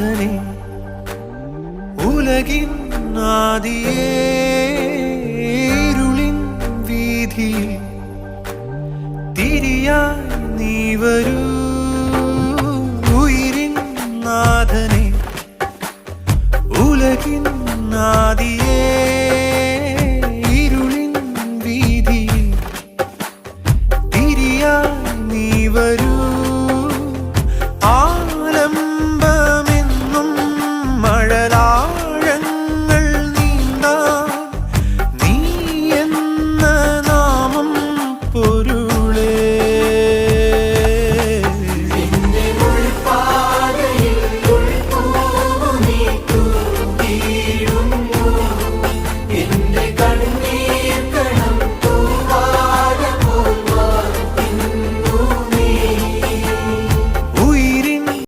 மகனே உலகின் ആദിയേരുളിൻ വീതി തിരിയായി നീ വരൂ ഉയിരിൻ നാഥനെ ഉലകിൻ നാദിയേ